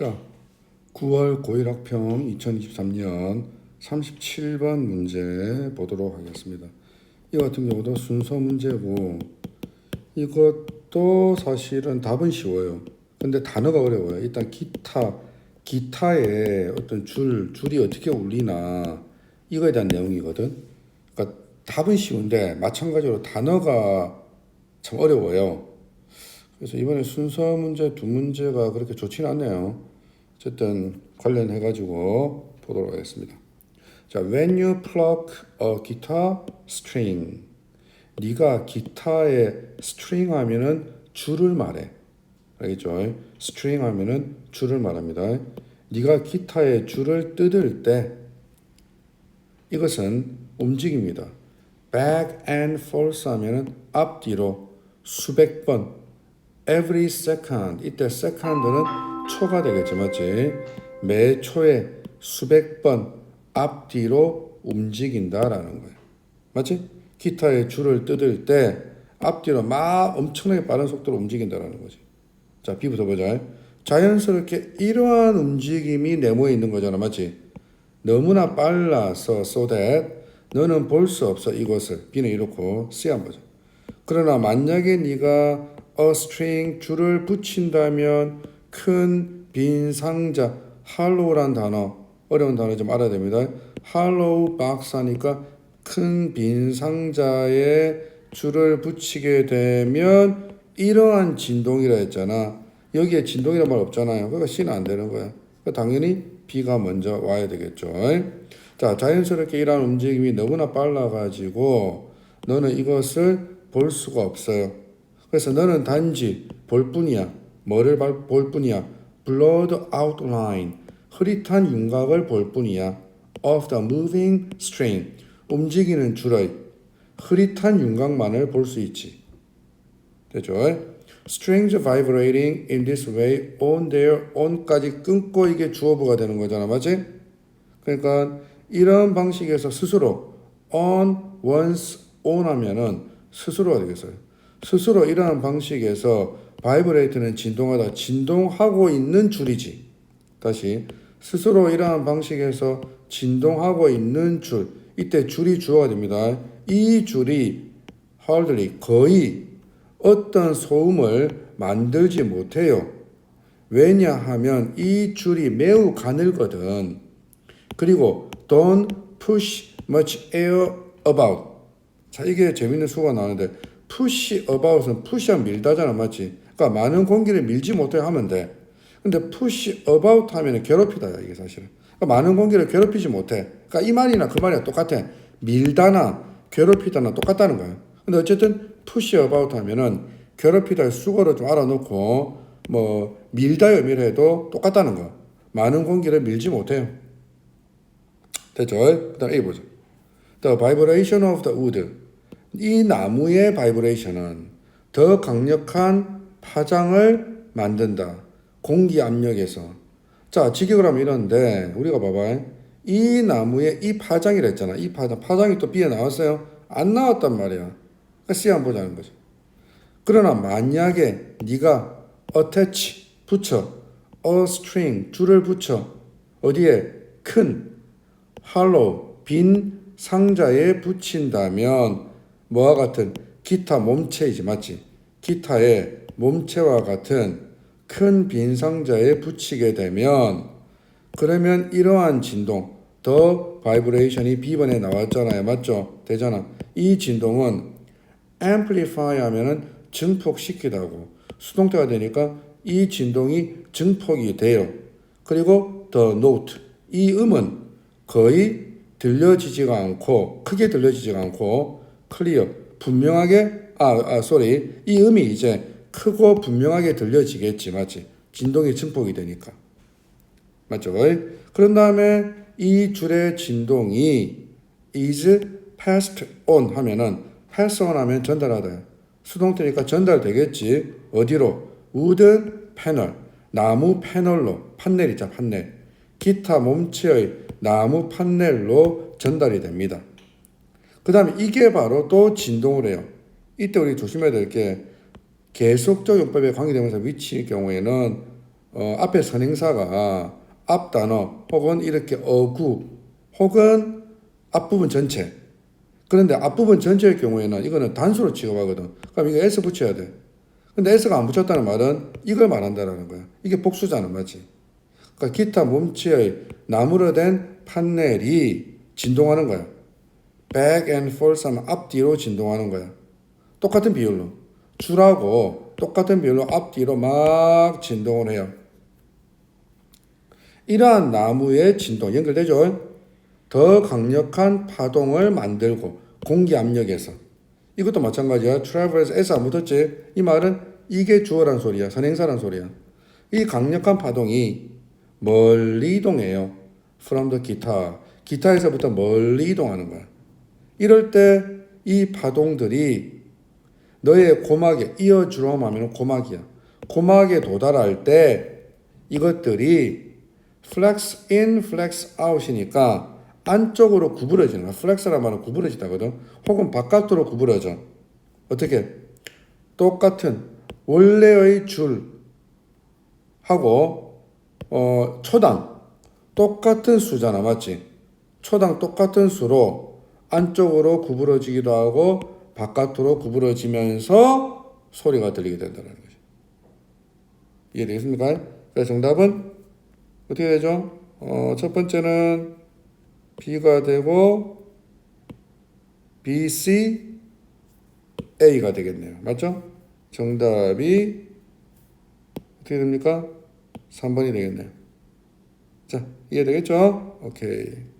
자, 9월 고일학평 2023년 37번 문제 보도록 하겠습니다. 이 같은 경우도 순서 문제고 이것도 사실은 답은 쉬워요. 근데 단어가 어려워요. 일단 기타, 기타의 어떤 줄, 줄이 어떻게 울리나 이거에 대한 내용이거든. 그러니까 답은 쉬운데 마찬가지로 단어가 참 어려워요. 그래서 이번에 순서 문제 두 문제가 그렇게 좋지는 않네요. 어쨌든 관련해 가지고 보도록 하겠습니다. 자, when you pluck a guitar string, 네가 기타의 string 하면은 줄을 말해. 알겠죠? string 하면은 줄을 말합니다. 네가 기타의 줄을 뜯을 때 이것은 움직입니다. back and forth 하면은 앞뒤로 수백 번 every second 이때 second는 초가 맞지? 매 초에 수백 번 앞뒤로 움직인다라는 거예요. 맞지? 기타의 줄을 뜯을 때 앞뒤로 막 엄청나게 빠른 속도로 움직인다라는 거지. 자 B부터 보자. 자연스럽게 이러한 움직임이 네모에 있는 거잖아 맞지? 너무나 빨라서 so that 너는 볼 수 없어 이것을. B는 이렇고 C 한번 보자. 그러나 만약에 네가 a string 줄을 붙인다면 큰 빈 상자 hollow란 단어 어려운 단어 좀 알아야 됩니다. box 하니까 큰 빈 상자에 줄을 붙이게 되면 이러한 진동이라 했잖아. 여기에 진동이란 말 없잖아요. 그러니까 C는 안 되는 거야. 그러니까 당연히 B가 먼저 와야 되겠죠. 자, 자연스럽게 이러한 움직임이 너무나 빨라가지고 너는 이것을 볼 수가 없어요. 그래서 너는 단지 볼 뿐이야. 뭐를 볼 뿐이야? Blood outline, 흐릿한 윤곽을 볼 뿐이야. Of the moving string, 움직이는 줄의 흐릿한 윤곽만을 볼 수 있지. 되죠? Strings vibrating in this way on their own까지 끊고 이게 주어부가 되는 거잖아, 맞지? 그러니까 이런 방식에서 스스로 on, once, on 하면은 스스로가 되겠어요. 스스로 이러한 방식에서 바이브레이트는 진동하다 진동하고 있는 줄이지. 다시 스스로 이러한 방식에서 진동하고 있는 줄. 이때 줄이 주어가 됩니다. 이 줄이 hardly 거의 어떤 소음을 만들지 못해요. 왜냐하면 이 줄이 매우 가늘거든. 그리고 don't push much air about. 자, 이게 재밌는 수가 나오는데 push about은 push하면 밀다잖아, 맞지? 그러니까 많은 공기를 밀지 못해 하면 돼. 근데 push about 하면 괴롭히다야, 이게 사실은. 그러니까 많은 공기를 괴롭히지 못해. 그러니까 이 말이나 그 말이랑 똑같아. 밀다나 괴롭히다나 똑같다는 거야. 근데 어쨌든 push about 하면은 괴롭히다의 수거를 좀 알아놓고 뭐 밀다요 밀해도 똑같다는 거. 많은 공기를 밀지 못해요. 됐죠? 그다음 A 보죠. The vibration of the wood. 이 나무의 바이브레이션은 더 강력한 파장을 만든다. 공기 압력에서. 자, 직역을 하면 이런데 우리가 봐봐. 이 나무의 이 파장이라 했잖아. 이 파장. 파장이 또 B에 나왔어요? 안 나왔단 말이야. C 한번 보자는 거죠. 그러나 만약에 네가 attach 붙여 a string 줄을 붙여 어디에 큰 hollow 빈 상자에 붙인다면 뭐와 같은 기타 몸체이지 맞지? 기타의 몸체와 같은 큰 빈 상자에 붙이게 되면 그러면 이러한 진동 더 바이브레이션이 B번에 나왔잖아요. 맞죠? 되잖아. 이 진동은 amplify 하면은 증폭시키다고 수동태가 되니까 이 진동이 증폭이 돼요. 그리고 the note 이 음은 거의 들려지지가 않고 크게 들려지지가 않고 클리어 분명하게 아, 아 sorry 이 음이 이제 크고 분명하게 들려지겠지 맞지 진동이 증폭이 되니까. 맞죠 그런 다음에 이 줄의 진동이 is passed on 하면은 pass on 하면 전달하다. 수동태니까 전달되겠지. 어디로? 우든 패널 나무 패널로 판넬 있자 판넬. 기타 몸체의 나무 판넬로 전달이 됩니다. 그 다음에 이게 바로 또 진동을 해요. 이때 우리 조심해야 될 게 계속적 용법에 관계되면서 위치일 경우에는 어, 앞에 선행사가 앞 단어 혹은 이렇게 어구 혹은 앞부분 전체 그런데 앞부분 전체의 경우에는 이거는 단수로 취급하거든. 그럼 이거 s 붙여야 돼. 근데 s가 안 붙였다는 말은 이걸 말한다라는 거야. 이게 복수잖아, 맞지? 그러니까 기타 몸체의 나무로 된 판넬이 진동하는 거야. back and forth 하면 앞뒤로 진동하는 거야. 똑같은 비율로. 줄하고 똑같은 비율로 앞뒤로 막 진동을 해요. 이러한 나무의 진동 연결되죠? 더 강력한 파동을 만들고 공기 압력에서 이것도 마찬가지야. 트래블에서 S 안 붙었지? 이 말은 이게 주어란 소리야. 선행사란 소리야. 이 강력한 파동이 멀리 이동해요. from the guitar. 기타에서부터 멀리 이동하는 거야. 이럴 때 이 파동들이 너의 고막에 이어 드럼 하면 고막이야. 고막에 도달할 때 이것들이 flex in, flex out이니까 안쪽으로 구부러지는 거야. flex라는 말은 구부러지다거든. 혹은 바깥으로 구부러져. 어떻게? 똑같은 원래의 줄하고 어, 초당 똑같은 수잖아. 맞지? 초당 똑같은 수로 안쪽으로 구부러지기도 하고 바깥으로 구부러지면서 소리가 들리게 된다는 거죠. 이해되겠습니까? 그래서 정답은 어떻게 되죠? 어, 첫 번째는 B가 되고 B, C, A가 되겠네요. 맞죠? 정답이 어떻게 됩니까? 3번이 되겠네요. 자, 이해되겠죠? 오케이.